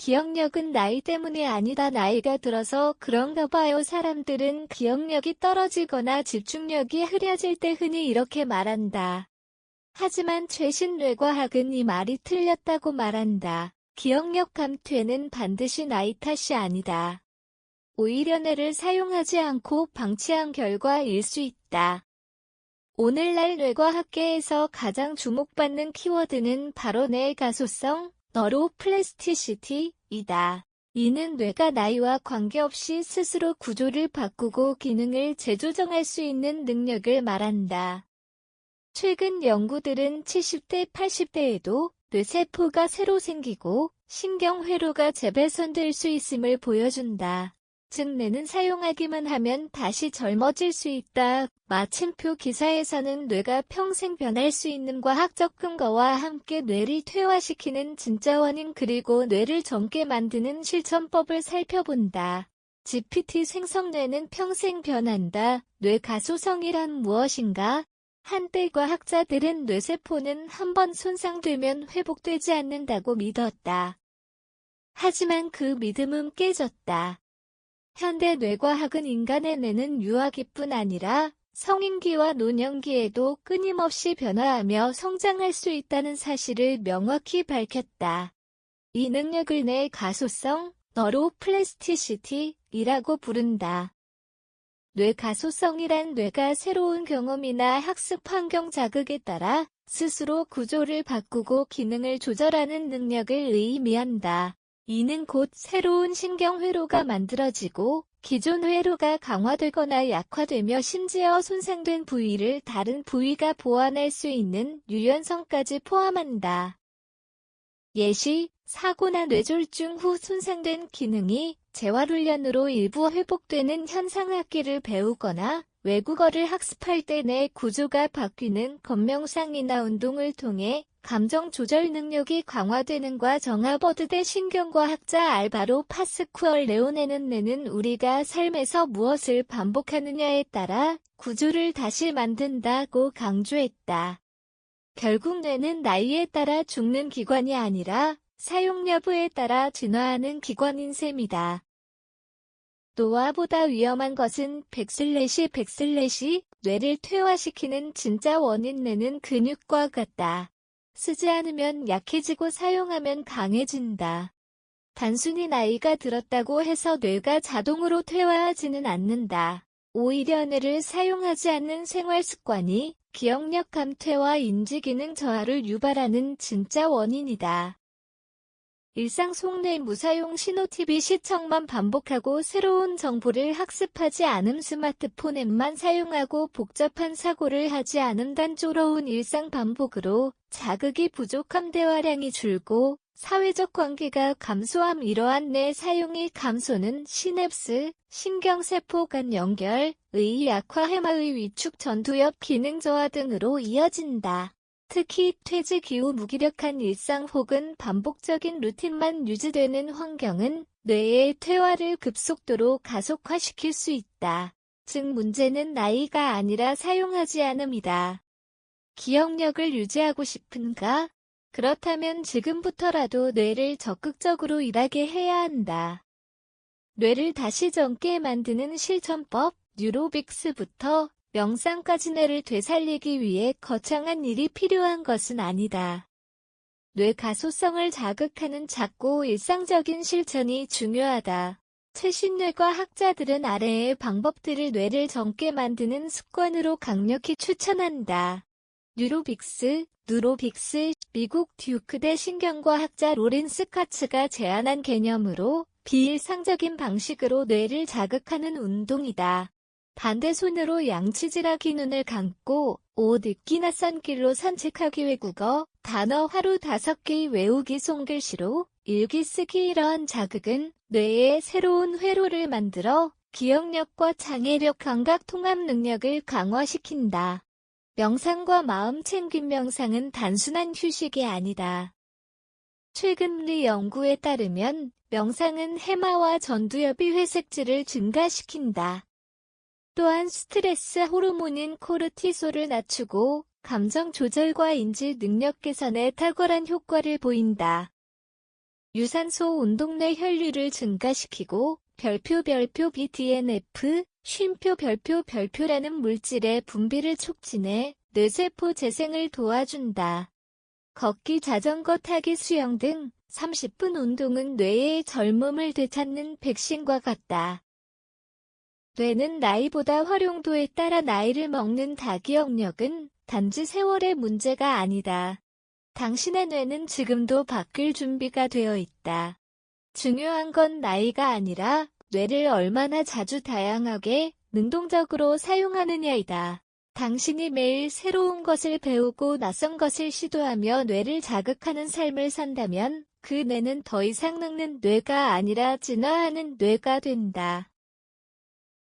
기억력은 나이 때문이 아니다. 나이가 들어서 그런가 봐요. 사람들은 기억력이 떨어지거나 집중력이 흐려질 때 흔히 이렇게 말한다. 하지만 최신 뇌과학은 이 말이 틀렸다고 말한다. 기억력 감퇴는 반드시 나이 탓이 아니다. 오히려 뇌를 사용하지 않고 방치한 결과일 수 있다. 오늘날 뇌과학계에서 가장 주목받는 키워드는 바로 뇌 가소성, 너로 플라스티시티이다. 이는 뇌가 나이와 관계없이 스스로 구조를 바꾸고 기능을 재조정할 수 있는 능력을 말한다. 최근 연구들은 70대, 80대에도 뇌세포가 새로 생기고 신경회로가 재배선될 수 있음을 보여준다. 즉 뇌는 사용하기만 하면 다시 젊어질 수 있다. 마침표 기사에서는 뇌가 평생 변할 수 있는 과학적 근거와 함께 뇌를 퇴화시키는 진짜 원인 그리고 뇌를 젊게 만드는 실천법을 살펴본다. GPT 생성뇌는 평생 변한다. 뇌 가소성이란 무엇인가? 한때 과학자들은 뇌세포는 한 번 손상되면 회복되지 않는다고 믿었다. 하지만 그 믿음은 깨졌다. 현대 뇌과학은 인간의 뇌는 유아기뿐 아니라 성인기와 노년기에도 끊임없이 변화하며 성장할 수 있다는 사실을 명확히 밝혔다. 이 능력을 뇌 가소성, 너로플라스티시티이라고 부른다. 뇌 가소성이란 뇌가 새로운 경험이나 학습 환경 자극에 따라 스스로 구조를 바꾸고 기능을 조절하는 능력을 의미한다. 이는 곧 새로운 신경회로가 만들어지고 기존 회로가 강화되거나 약화되며 심지어 손상된 부위를 다른 부위가 보완할 수 있는 유연성까지 포함한다. 예시, 사고나 뇌졸중 후 손상된 기능이 재활훈련으로 일부 회복되는 현상학기를 배우거나 외국어를 학습할 때 내 구조가 바뀌는 검명상이나 운동을 통해 감정 조절 능력이 강화되는과 정하버드 대 신경과학자 알바로 파스쿠얼 레오네는 뇌는 우리가 삶에서 무엇을 반복하느냐에 따라 구조를 다시 만든다고 강조했다. 결국 뇌는 나이에 따라 죽는 기관이 아니라 사용 여부에 따라 진화하는 기관인 셈이다. 노화보다 위험한 것은 백슬래시 백슬래시 뇌를 퇴화시키는 진짜 원인 뇌는 근육과 같다. 쓰지 않으면 약해지고 사용하면 강해진다. 단순히 나이가 들었다고 해서 뇌가 자동으로 퇴화하지는 않는다. 오히려 뇌를 사용하지 않는 생활 습관이 기억력 감퇴와 인지기능 저하를 유발하는 진짜 원인이다. 일상 속내 무사용 신호 TV 시청만 반복하고 새로운 정보를 학습하지 않음 스마트폰 앱만 사용하고 복잡한 사고를 하지 않음 단조로운 일상 반복으로 자극이 부족함 대화량이 줄고 사회적 관계가 감소함 이러한 뇌 사용이 감소는 시냅스, 신경세포 간 연결, 의 약화 해마의 위축 전두엽 기능 저하 등으로 이어진다. 특히 퇴직 이후 무기력한 일상 혹은 반복적인 루틴만 유지되는 환경은 뇌의 퇴화를 급속도로 가속화시킬 수 있다. 즉 문제는 나이가 아니라 사용하지 않음이다. 기억력을 유지하고 싶은가? 그렇다면 지금부터라도 뇌를 적극적으로 일하게 해야 한다. 뇌를 다시 젊게 만드는 실천법, 뉴로빅스부터 명상까지 뇌를 되살리기 위해 거창한 일이 필요한 것은 아니다. 뇌 가소성을 자극하는 작고 일상적인 실천이 중요하다. 최신 뇌과 학자들은 아래의 방법들을 뇌를 젊게 만드는 습관으로 강력히 추천한다. 뉴로빅스, 누로빅스, 미국 듀크대 신경과학자 로렌스 카츠가 제안한 개념으로 비일상적인 방식으로 뇌를 자극하는 운동이다. 반대 손으로 양치질하기 눈을 감고 옷 입기나 썬길로 산책하기 외국어, 단어 하루 다섯 개 외우기 손글씨로 일기 쓰기 이러한 자극은 뇌에 새로운 회로를 만들어 기억력과 장애력 감각 통합 능력을 강화시킨다. 명상과 마음 챙김 명상은 단순한 휴식이 아니다. 최근 리 연구에 따르면 명상은 해마와 전두엽이 회색질을 증가시킨다. 또한 스트레스 호르몬인 코르티솔을 낮추고 감정 조절과 인지 능력 개선에 탁월한 효과를 보인다. 유산소 운동 내 혈류를 증가시키고 별표 별표 BDNF, 쉼표 별표 별표라는 물질의 분비를 촉진해 뇌세포 재생을 도와준다. 걷기, 자전거 타기, 수영 등 30분 운동은 뇌의 젊음을 되찾는 백신과 같다. 뇌는 나이보다 활용도에 따라 나이를 먹는 다 기억력은 단지 세월의 문제가 아니다. 당신의 뇌는 지금도 바뀔 준비가 되어 있다. 중요한 건 나이가 아니라 뇌를 얼마나 자주 다양하게 능동적으로 사용하느냐이다. 당신이 매일 새로운 것을 배우고 낯선 것을 시도하며 뇌를 자극하는 삶을 산다면 그 뇌는 더 이상 늙는 뇌가 아니라 진화하는 뇌가 된다.